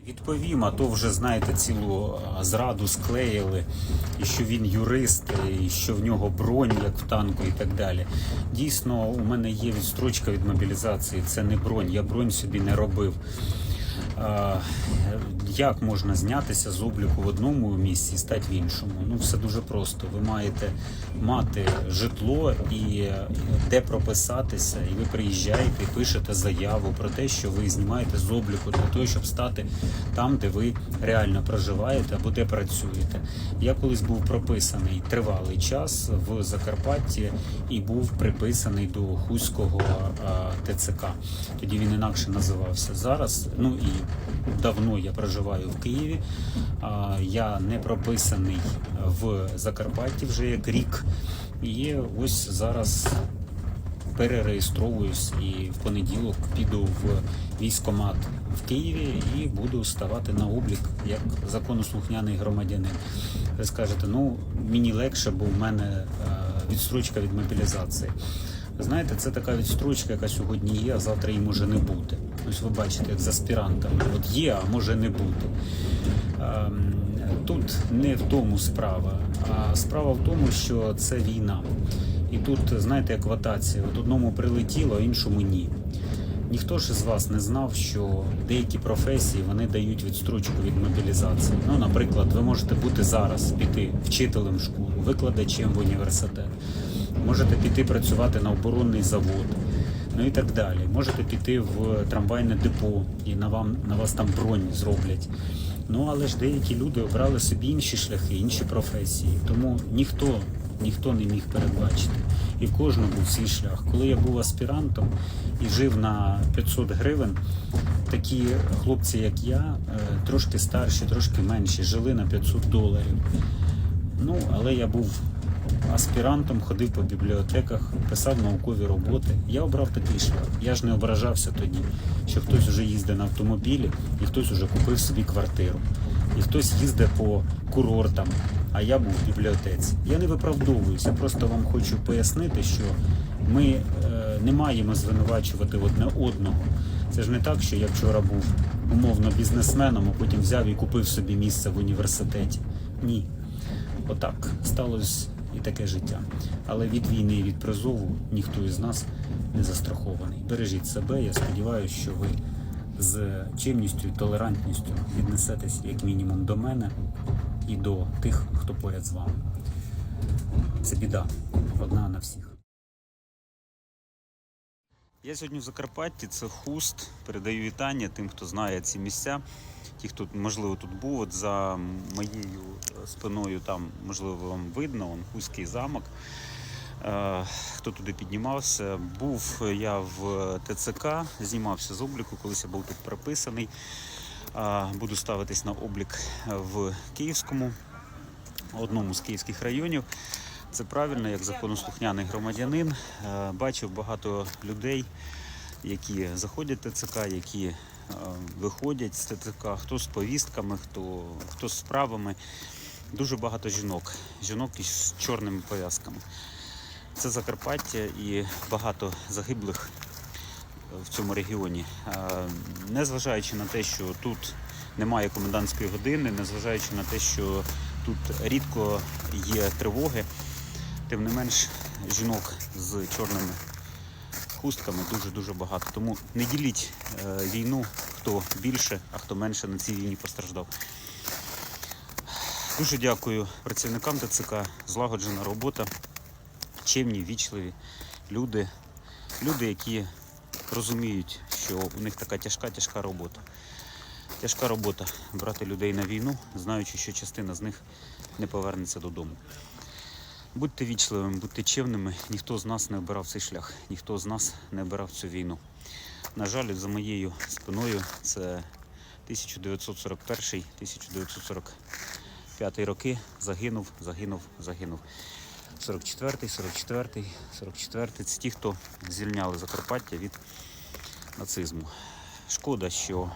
Відповім, а то вже знаєте цілу зраду склеїли, і що він юрист, і що в нього бронь, як в танку, і так далі. Дійсно, у мене є відстрочка від мобілізації. Це не бронь. Я бронь собі не робив. Як можна знятися з обліку в одному місці і стати в іншому? Ну все дуже просто. Ви маєте мати житло і е, де прописатися, і ви приїжджаєте і пишете заяву про те, що ви знімаєте з обліку для того, щоб стати там, де ви реально проживаєте або де працюєте. Я колись був прописаний тривалий час в Закарпатті і був приписаний до Хуського ТЦК. Тоді він інакше називався. Зараз, ну і давно я проживаю в Києві. Я не прописаний в Закарпатті вже як рік. І ось зараз перереєстровуюсь і в понеділок піду в військкомат в Києві і буду ставати на облік як законослухняний громадянин. Ви скажете, ну мені легше, бо в мене е, відстрочка від мобілізації. Знаєте, це така відстрочка, яка сьогодні є, а завтра її може не бути. Ось ви бачите, як з аспірантами. От є, а може не бути. Ем, Тут не в тому справа, а справа в тому, що це війна. І тут, знаєте, як в от одному прилетіло, а іншому ні. Ніхто ж з вас не знав, що деякі професії вони дають відстрочку від мобілізації. Ну, наприклад, ви можете бути зараз піти вчителем в школу, викладачем в університет, можете піти працювати на оборонний завод, ну і так далі. Можете піти в трамвайне депо і на вам на вас там бронь зроблять. Ну але ж деякі люди обрали собі інші шляхи, інші професії. Тому ніхто ніхто не міг передбачити. І в кожного був свій шлях. Коли я був аспірантом і жив на 500 гривень, такі хлопці, як я, е, трошки старші, трошки менші, жили на 500 доларів. Ну, але я був аспірантом, ходив по бібліотеках, писав наукові роботи. Я обрав такий шлях. Я ж не ображався тоді, що хтось вже їздить на автомобілі і хтось вже купив собі квартиру. І хтось їздить по курортам, а я був в бібліотеці. Я не виправдовуюся, просто вам хочу пояснити, що ми е, не маємо звинувачувати одне одного. Це ж не так, що я вчора був умовно бізнесменом, а потім взяв і купив собі місце в університеті. Ні. Отак сталося і таке життя. Але від війни і від призову ніхто із нас не застрахований. Бережіть себе. Я сподіваюся, що ви з чимністю толерантністю віднесетесь як мінімум до мене і до тих, хто поряд з вами. Це біда, одна на всіх. Я сьогодні в Закарпатті, це хуст. Передаю вітання тим, хто знає ці місця. Ті, хто можливо тут був, от за моєю е, спиною, там можливо вам видно, он Хуський замок. Е, Хто туди піднімався? Був я в ТЦК, знімався з обліку, колись я був тут приписаний. Е, Буду ставитись на облік в Київському, одному з київських районів. Це правильно, як законослухняний громадянин. Е, Бачив багато людей, які заходять в ТЦК, які е, виходять з ТЦК, хто з повістками, хто, хто з справами. Дуже багато жінок, жінок із чорними пов'язками. Це Закарпаття і багато загиблих в цьому регіоні. Е, Незважаючи на те, що тут немає комендантської години, незважаючи на те, що тут рідко є тривоги, тим не менш жінок з чорними хустками дуже-дуже багато. Тому не діліть е, війну, хто більше, а хто менше на цій війні постраждав. Дуже дякую працівникам ТЦК, злагоджена робота, чемні, вічливі люди, люди, які розуміють, що у них така тяжка, тяжка робота. Тяжка робота брати людей на війну, знаючи, що частина з них не повернеться додому. Будьте вічливими, будьте чемними. Ніхто з нас не обирав цей шлях, ніхто з нас не обирав цю війну. На жаль, за моєю спиною це 1941-1945 роки загинув, загинув, загинув. 44-й, 44-й, 44-й. Це ті, хто звільняли Закарпаття від нацизму. Шкода, що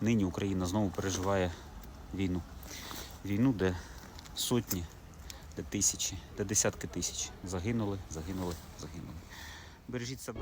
нині Україна знову переживає війну. Війну, де сотні, де тисячі, де десятки тисяч. Загинули, загинули, загинули. Бережіть себе.